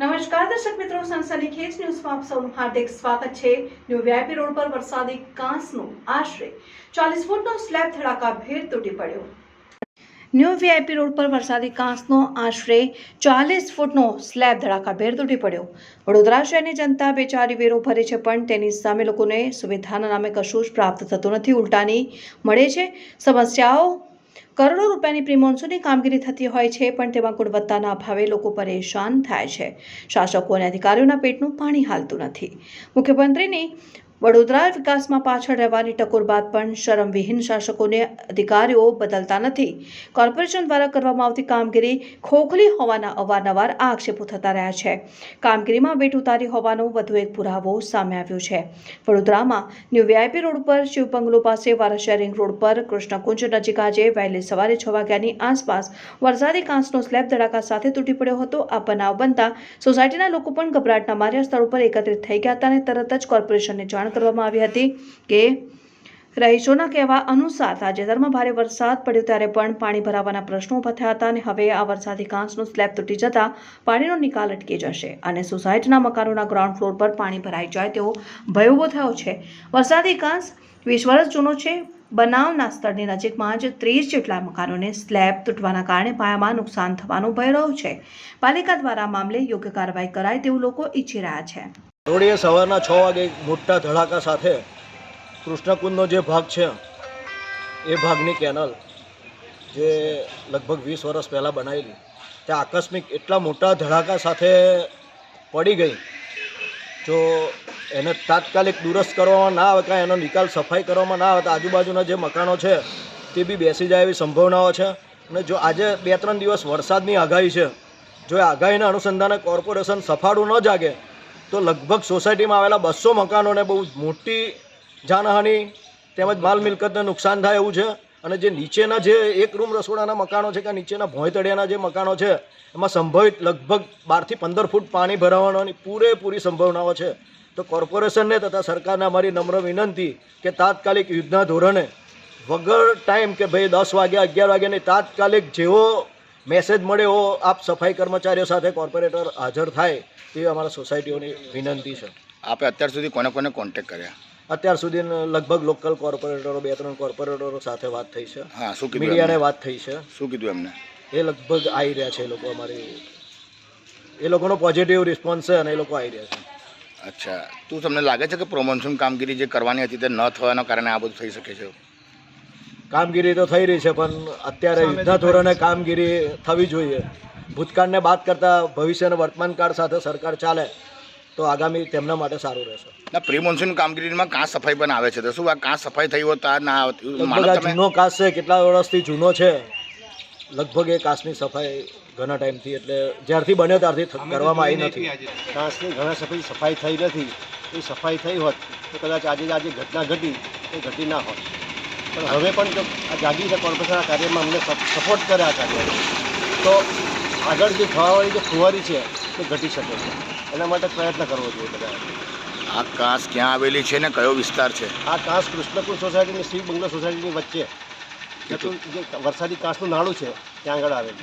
નમસ્કાર, દર્શક મિત્રો, સનસની ખેંચ ન્યૂઝમાં આપ સૌનું હાર્દિક સ્વાગત છે. ન્યૂ વીઆઈપી રોડ પર વરસાદી કાંસનો આશરે ચાલીસ ફૂટનો સ્લેબ ધડાકા ભેર તૂટી પડ્યો. ન્યૂ વીઆઈપી રોડ પર વરસાદી કાંસનો આશરે ચાલીસ ફૂટનો સ્લેબ ધડાકાભેર તૂટી પડ્યો. વડોદરા શહેરની જનતા બેચારી વેરો ભરે છે, પણ તેની સામે લોકોને સુવિધાના નામે કશું જ પ્રાપ્ત થતું નથી. ઉલટાની મળે છે સમસ્યાઓ કરોડો રૂપિયાની પ્રિમોન્સૂનની કામગીરી થતી હોય છે, પણ તેમાં ગુણવત્તાના અભાવે લોકો પરેશાન થાય છે. શાસકો અને અધિકારીઓના પેટનું પાણી હાલતું નથી. મુખ્યમંત્રીની વડોદરા વિકાસમાં પાછળ રહેવાની ટકોર બાદ પણ શરમવિહીન શાસકોને અધિકારીઓ બદલતા નથી. કોર્પોરેશન દ્વારા કરવામાં આવતી કામગીરી ખોખલી હોવાના અવારનવાર આક્ષેપો થતા રહ્યા છે. કામગીરીમાં વેટ ઉતારી હોવાનો વધુ એક પુરાવો સામે આવ્યો છે. વડોદરામાં ન્યૂ વીઆઈપી રોડ પર શિવ બંગલો પાસે વારસિયા રિંગ રોડ પર કૃષ્ણકુંજ નજીક આજે વહેલી સવારે છ વાગ્યાની આસપાસ વરસાદી કાંસનો સ્લેબ ધડાકા સાથે તૂટી પડ્યો હતો. આ બનાવ બનતા સોસાયટીના લોકો પણ ગભરાટના માર્યા સ્થળ ઉપર એકત્રિત થઈ ગયા હતા અને તરત જ કોર્પોરેશનને જાણ કરવામાં આવી હતી કે રહીશોના કહેવા અનુસાર તાજેતરમાં ભારે વરસાદ પડ્યો ત્યારે પણ પાણી ભરાવાના પ્રશ્નો ઊભા થયા હતા અને હવે આ વરસાદી કાંસનો સ્લેબ તૂટી જતા પાણીનો નિકાલ અટકી જશે અને સોસાયટીના મકાનોના ગ્રાઉન્ડ ફ્લોર પર પાણી ભરાઈ જાય તેવો ભય ઊભો થયો છે. વરસાદી કાંસ વીસ વર્ષ જૂનો છે. બનાવના સ્થળની નજીકમાં જ ત્રીસ જેટલા મકાનોને સ્લેબ તૂટવાના કારણે પાયામાં નુકસાન થવાનો ભય રહ્યો છે. પાલિકા દ્વારા મામલે યોગ્ય કાર્યવાહી કરાય તેવું લોકો ઈચ્છી રહ્યા છે. રોડીએ સવારના છ વાગે મોટા ધડાકા સાથે કૃષ્ણકુંડનો જે ભાગ છે, એ ભાગની કેનલ જે લગભગ વીસ વર્ષ પહેલાં બનાવેલી ત્યાં આકસ્મિક એટલા મોટા ધડાકા સાથે પડી ગઈ, જો એને તાત્કાલિક દુરસ્ત કરવામાં ના આવે, કાંઈ એનો નિકાલ સફાઈ કરવામાં ના આવે, તો આજુબાજુના જે મકાનો છે, તે બી બેસી જાય એવી સંભાવનાઓ છે. અને જો આજે બે ત્રણ દિવસ વરસાદની આગાહી છે, જો એ આગાહીના અનુસંધાને કોર્પોરેશન સફાળું ન જાગે તો લગભગ સોસાયટીમાં આવેલા બસો મકાનોને બહુ મોટી જાનહાનિ તેમજ માલ મિલકતને નુકસાન થાય એવું છે. અને જે નીચેના જે એક રૂમ રસોડાના મકાનો છે કે નીચેના ભોંયતળિયાના જે મકાનો છે, એમાં સંભવિત લગભગ બારથી પંદર ફૂટ પાણી ભરાવાની પૂરેપૂરી સંભાવનાઓ છે. તો કોર્પોરેશનને તથા સરકારને અમારી નમ્ર વિનંતી કે તાત્કાલિક યુદ્ધના ધોરણે વગર ટાઈમ કે ભાઈ દસ વાગ્યા, અગિયાર વાગ્યાની તાત્કાલિક જેવો મેસેજ મળ્યો આપ સફાઈ કર્મચારીઓ સાથે કોર્પોરેટર હાજર થાય તેવી અમારા સોસાયટીઓની વિનંતી છે. આપે અત્યાર સુધી કોને કોને કોન્ટેક કર્યા? અત્યાર સુધી લગભગ લોકલ કોર્પોરેટરો બે ત્રણ કોર્પોરેટરો સાથે વાત થઈ છે. હા શું કીધું મીડિયાને વાત થઈ છે. શું કીધું એમને? એ લગભગ આવી રહ્યા છે એ લોકો અમારી. એ લોકોનો પોઝિટિવ રિસ્પોન્સ છે અને એ લોકો આવી રહ્યા છે. અચ્છા. તું તમને લાગે છે કે પ્રોમોશન કામગીરી જે કરવાની હતી તે ન થવાના કારણે આ બધું થઈ શકે છે? કામગીરી તો થઈ રહી છે પણ અત્યારે યુદ્ધના ધોરણે કામગીરી થવી જોઈએ. ભૂતકાળને બાદ કરતાં ભવિષ્ય અને વર્તમાન કાળ સાથે સરકાર ચાલે તો આગામી તેમના માટે સારું રહેશે. ના પ્રી મોન્સૂન કામગીરીમાં કાં સફાઈ પણ આવે છે? તો શું આ કાં સફાઈ થઈ હોત ના આવત? જૂનો કાસ છે કેટલા વર્ષથી જૂનો છે? લગભગ એ કાસની સફાઈ ઘણા ટાઈમથી એટલે જ્યારથી બન્યો ત્યારથી કરવામાં આવી નથી. કાસની ઘણા સફાઈ સફાઈ થઈ નથી. એ સફાઈ થઈ હોત તો કદાચ આજે જે આજે ઘટના ઘટી એ ઘટી ના હોત. પણ હવે પણ જો આ જાગી છે કોર્પોરેશનના કાર્યમાં અમને સપોર્ટ કરે આ કાર્ય. તો આગળ જે થવાવાળી જે ફુવારી છે તે ઘટી શકે છે. એના માટે પ્રયત્ન કરવો જોઈએ બધા. આ કાંસ ક્યાં આવેલી છે ને કયો વિસ્તાર છે? આ કાંસ કૃષ્ણપુર સોસાયટીની શિવ બંગલા સોસાયટીની વચ્ચે. જે વરસાદી કાંસનું નાળું છે ત્યાં આગળ આવેલું